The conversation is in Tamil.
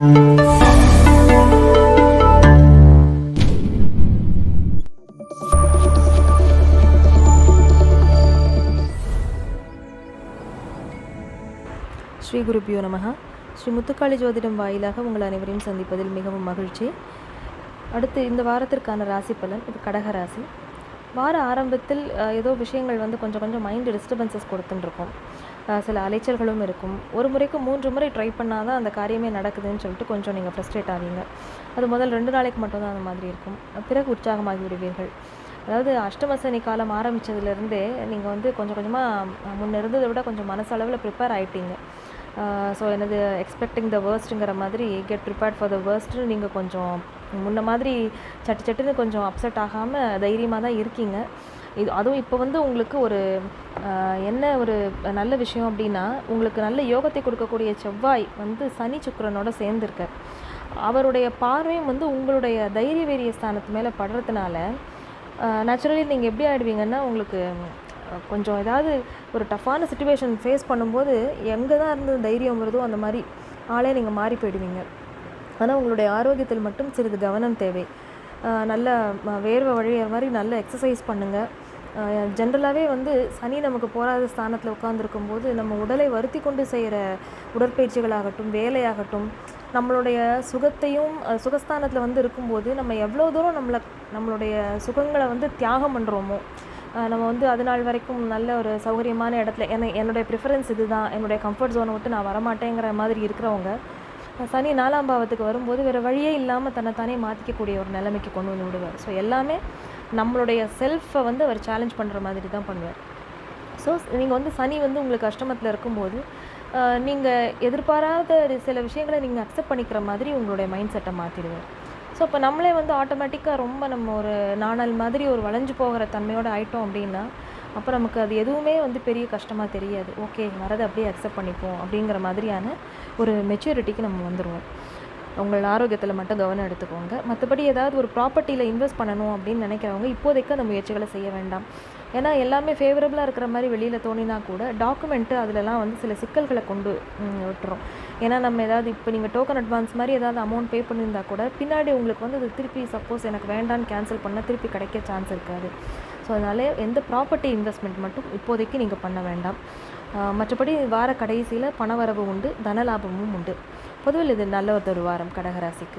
ஸ்ரீ குருபியோ நமகா ஸ்ரீ முத்துக்காளி ஜோதிடம் வாயிலாக உங்கள் அனைவரையும் சந்திப்பதில் மிகவும் மகிழ்ச்சி. அடுத்து இந்த வாரத்திற்கான ராசி பலன் இது கடக ராசி. வார ஆரம்பத்தில் ஏதோ விஷயங்கள் வந்து கொஞ்சம் கொஞ்சம் மைண்ட் டிஸ்டர்பன்சஸ் கொடுத்துட்டுருக்கும் சில அலைச்சல்களும் இருக்கும். ஒரு முறைக்கு மூன்று முறை ட்ரை பண்ணால் தான் அந்த காரியமே நடக்குதுன்னு சொல்லிட்டு கொஞ்சம் நீங்கள் ஃப்ரஸ்ட்ரேட் ஆவீங்க. அது முதல் ரெண்டு நாளைக்கு மட்டும்தான் அந்த மாதிரி இருக்கும். பிறகு உற்சாகமாகி விடுவீர்கள். அதாவது அஷ்டம சனி காலம் ஆரம்பித்ததுலேருந்தே நீங்கள் வந்து கொஞ்சம் கொஞ்சமாக முன்னே இருந்ததை விட கொஞ்சம் மனசளவில் ப்ரிப்பேர் ஆகிட்டீங்க ஸோ எனது எக்ஸ்பெக்டிங் த வேர்ஸ்ட்டுங்கிற மாதிரி get prepared for the worst நீங்கள் கொஞ்சம் முன்ன மாதிரி சட்டு சட்டுன்னு கொஞ்சம் அப்செட் ஆகாமல் தைரியமாக தான் இருக்கீங்க. இது அதுவும் இப்போ வந்து உங்களுக்கு ஒரு என்ன ஒரு நல்ல விஷயம் அப்படின்னா உங்களுக்கு நல்ல யோகத்தை கொடுக்கக்கூடிய செவ்வாய் வந்து சனி சுக்கரனோட சேர்ந்துருக்கார். அவருடைய பார்வையும் வந்து உங்களுடைய தைரிய வீரிய ஸ்தானத்து மேலே படுறதுனால நேச்சுரலி நீங்கள் எப்படி ஆயிடுவீங்கன்னா உங்களுக்கு கொஞ்சம் ஏதாவது ஒரு டஃப்பான சுச்சுவேஷன் ஃபேஸ் பண்ணும்போது எங்கே தான் இருந்து தைரியம் வருதோ அந்த மாதிரி ஆளே நீங்கள் மாறி போயிடுவீங்க. ஆனால் உங்களுடைய ஆரோக்கியத்தில் மட்டும் சிறிது கவனம் தேவை. நல்ல வேர்வை வழியிற மாதிரி நல்ல எக்ஸசைஸ் பண்ணுங்கள் ஜென்ரலாகவே வந்து சனி நமக்கு போராத ஸ்தானத்தில் உட்காந்துருக்கும் போது நம்ம உடலை வருத்தி கொண்டு செய்கிற உடற்பயிற்சிகளாகட்டும் வேலையாகட்டும் நம்மளுடைய சுகத்தையும் சுகஸ்தானத்தில் வந்து இருக்கும்போது நம்ம எவ்வளோ தூரம் நம்மளை நம்மளுடைய சுகங்களை வந்து தியாகம் பண்ணுறோமோ நம்ம வந்து அது நாள் வரைக்கும் நல்ல ஒரு சௌகரியமான இடத்துல என்ன என்னுடைய ப்ரிஃபரன்ஸ் இது தான் என்னுடைய கம்ஃபர்ட் ஜோனை விட்டு நான் வரமாட்டேங்கிற மாதிரி இருக்கிறவங்க சனி நாலாம் பாவத்துக்கு வரும்போது வேறு வழியே இல்லாமல் தன்னைத்தானே மாற்றிக்கக்கூடிய ஒரு நிலைமைக்கு கொண்டு வந்து விடுவார். ஸோ எல்லாமே நம்மளுடைய செல்ஃபை வந்து அவர் சேலஞ்ச் பண்ணுற மாதிரி தான் பண்ணுவார். ஸோ நீங்கள் வந்து சனி வந்து உங்களுக்கு அஷ்டமத்தில் இருக்கும்போது நீங்கள் எதிர்பாராத ஒரு சில விஷயங்களை நீங்கள் அக்செப்ட் பண்ணிக்கிற மாதிரி உங்களுடைய மைண்ட் செட்டை மாற்றிடுவார் ஸோ இப்போ நம்மளே வந்து ஆட்டோமேட்டிக்காக ரொம்ப நம்ம ஒரு நாணல் மாதிரி ஒரு வளைஞ்சு போகிற தன்மையோடு ஆயிட்டோம் அப்படின்னா அப்போ நமக்கு அது எதுவுமே வந்து பெரிய கஷ்டமாக தெரியாது. ஓகே வரதை அப்படியே அக்செப்ட் பண்ணிப்போம் அப்படிங்கிற மாதிரியான ஒரு மெச்சூரிட்டிக்கு நம்ம வந்துடுவோம் உங்கள் ஆரோக்கியத்தில் மட்டும் கவனம் எடுத்துக்கோங்க. மற்றபடி ஏதாவது ஒரு ப்ராப்பர்ட்டியில் இன்வெஸ்ட் பண்ணணும் அப்படின்னு நினைக்கிறவங்க இப்போதைக்கு அந்த முயற்சிகளை செய்ய வேண்டாம். ஏன்னா எல்லாமே ஃபேவரபுளாக இருக்கிற மாதிரி வெளியில் தோணினா கூட டாக்குமெண்ட்டு அதிலலாம் வந்து சில சிக்கல்களை கொண்டு விட்டுரும். ஏன்னா நம்ம ஏதாவது இப்போ நீங்கள் டோக்கன் அட்வான்ஸ் மாதிரி ஏதாவது அமௌண்ட் பே பண்ணியிருந்தா கூட பின்னாடி உங்களுக்கு வந்து அது திருப்பி சப்போஸ் எனக்கு வேண்டான்னு கேன்சல் பண்ணால் திருப்பி கிடைக்க சான்ஸ் இருக்காது. ஸோ அதனால எந்த ப்ராப்பர்ட்டி இன்வெஸ்ட்மெண்ட் மட்டும் இப்போதைக்கு நீங்கள் பண்ண வேண்டாம். மற்றபடி வார கடைசியில் பணவரவு உண்டு தனலாபமும் உண்டு. பொதுவில் இது நல்ல ஒரு வாரம் கடகராசிக்கு.